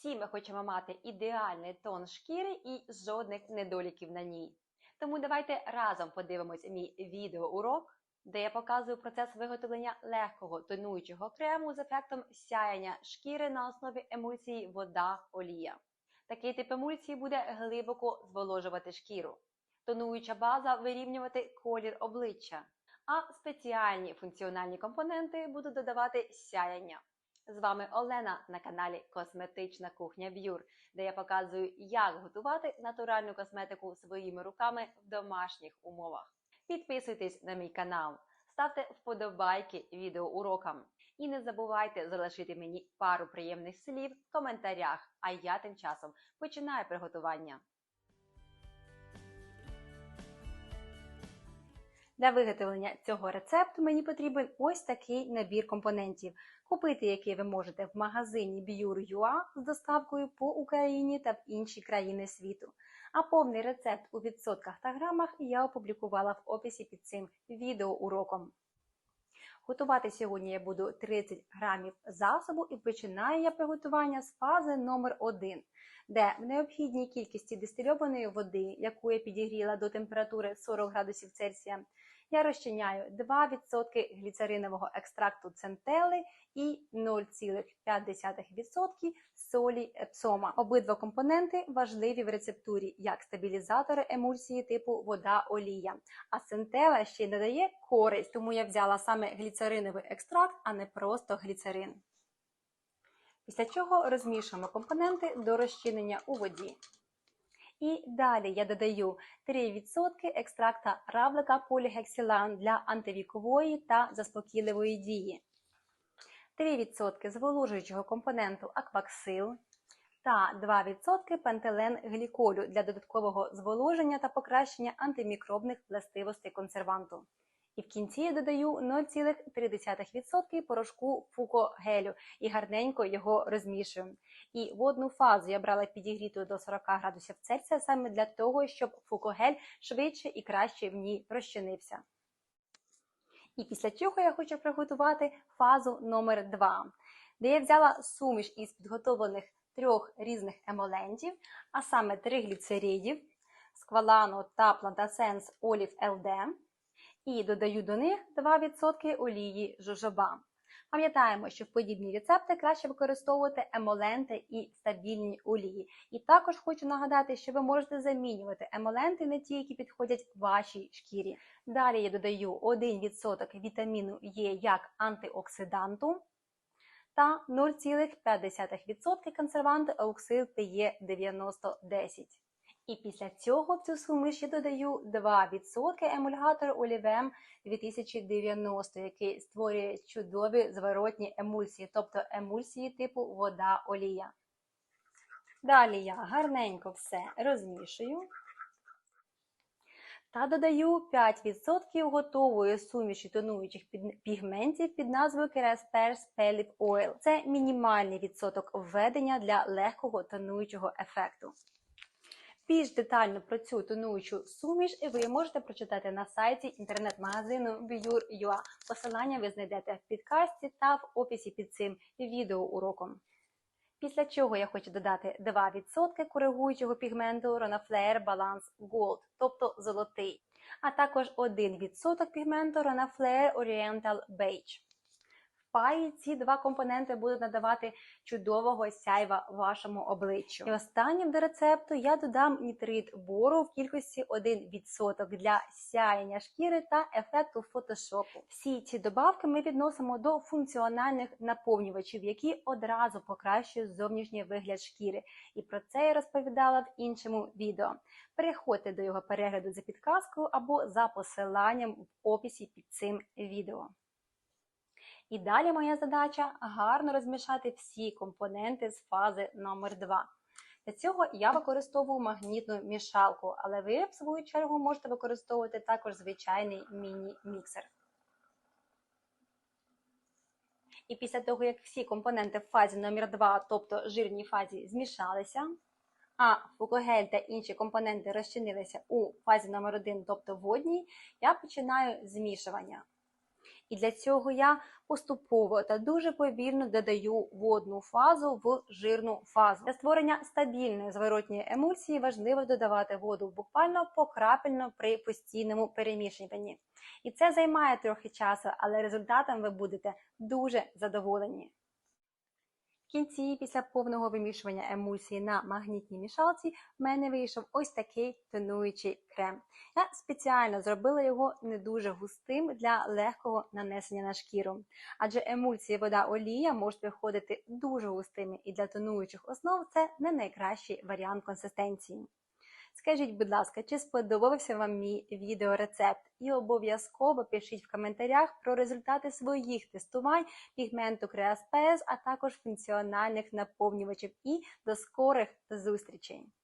всі ми хочемо мати ідеальний тон шкіри і жодних недоліків на ній. Тому давайте разом подивимось мій відеоурок, де я показую процес виготовлення легкого тонуючого крему з ефектом сяяння шкіри на основі емульсії вода-олія. Такий тип емульсії буде глибоко зволожувати шкіру. Тонуюча база вирівнювати колір обличчя, а спеціальні функціональні компоненти будуть додавати сяяння. З вами Олена на каналі Косметична кухня Б'юр, де я показую, як готувати натуральну косметику своїми руками в домашніх умовах. Підписуйтесь на мій канал, ставте вподобайки відеоурокам і не забувайте залишити мені пару приємних слів в коментарях, а я тим часом починаю приготування. Для виготовлення цього рецепту мені потрібен ось такий набір компонентів, купити який ви можете в магазині Biur.ua з доставкою по Україні та в інші країни світу. А повний рецепт у відсотках та грамах я опублікувала в описі під цим відеоуроком. Готувати сьогодні я буду 30 грамів засобу і починаю я приготування з фази номер 1 де в необхідній кількості дистильованої води, яку я підігріла до температури 40 градусів Цельсія, я розчиняю 2% гліцеринового екстракту центели і 0,5% солі епсома. Обидва компоненти важливі в рецептурі як стабілізатори емульсії типу вода-олія. А центела ще й додає користь, тому я взяла саме гліцериновий екстракт, а не просто гліцерин. Після чого розмішуємо компоненти до розчинення у воді. І далі я додаю 3% екстракта равлика полігексілан для антивікової та заспокійливої дії, 3% зволожуючого компоненту акваксил та 2% пентелен гліколю для додаткового зволоження та покращення антимікробних властивостей консерванту. І в кінці я додаю 0,3% порошку фукогелю і гарненько його розмішую. І в одну фазу я брала підігріту до 40 градусів Цельсія саме для того, щоб фукогель швидше і краще в ній розчинився. І після чого я хочу приготувати фазу номер 2 де я взяла суміш із підготовлених трьох різних емолентів, а саме три гліцеридів, сквалану та плантасенс Олів ЛД і додаю до них 2% олії жожоба. Пам'ятаємо, що в подібні рецепти краще використовувати емоленти і стабільні олії. І також хочу нагадати, що ви можете замінювати емоленти на ті, які підходять вашій шкірі. Далі я додаю 1% вітаміну Е як антиоксиданту та 0,5% консерванту ауксил ПЕ 9010. І після цього в цю суміш я додаю 2% емульгатор Олівем 2090, який створює чудові зворотні емульсії, тобто емульсії типу вода-олія. Далі я гарненько все розмішую та додаю 5% готової суміші тонуючих пігментів під назвою Kerasters Pelip Oil. Це мінімальний відсоток введення для легкого тонуючого ефекту. Більш детально про цю тонуючу суміш ви можете прочитати на сайті інтернет-магазину Biur.ua. Посилання ви знайдете в підкасті та в описі під цим відеоуроком. Після чого я хочу додати 2% коригуючого пігменту Ronaflare Balance Gold, тобто золотий, а також 1% пігменту Ronaflare Oriental Beige парі ці два компоненти будуть надавати чудового сяйва вашому обличчю. І останнім до рецепту я додам нітрит бору в кількості 1% для сяєння шкіри та ефекту фотошопу. Всі ці добавки ми відносимо до функціональних наповнювачів, які одразу покращують зовнішній вигляд шкіри. І про це я розповідала в іншому відео. Переходьте до його перегляду за підказкою або за посиланням в описі під цим відео. І далі моя задача гарно розмішати всі компоненти з фази номер 2 Для цього я використовую магнітну мішалку, але ви, в свою чергу, можете використовувати також звичайний міні-міксер. І після того, як всі компоненти в фазі номер 2 тобто жирній фазі, змішалися, а фукогель та інші компоненти розчинилися у фазі номер 1 тобто водній, я починаю змішування. І для цього я поступово та дуже повільно додаю водну фазу в жирну фазу. Для створення стабільної зворотньої емульсії важливо додавати воду буквально покрапельно при постійному перемішуванні. І це займає трохи часу, але результатом ви будете дуже задоволені. В кінці, після повного вимішування емульсії на магнітній мішалці, в мене вийшов ось такий тонуючий крем. Я спеціально зробила його не дуже густим для легкого нанесення на шкіру, адже емульсії вода олія можуть виходити дуже густими, і для тонуючих основ це не найкращий варіант консистенції. Скажіть, будь ласка, чи сподобався вам мій відеорецепт? І обов'язково пишіть в коментарях про результати своїх тестувань пігменту Creaspes, а також функціональних наповнювачів. І до скорих зустрічей!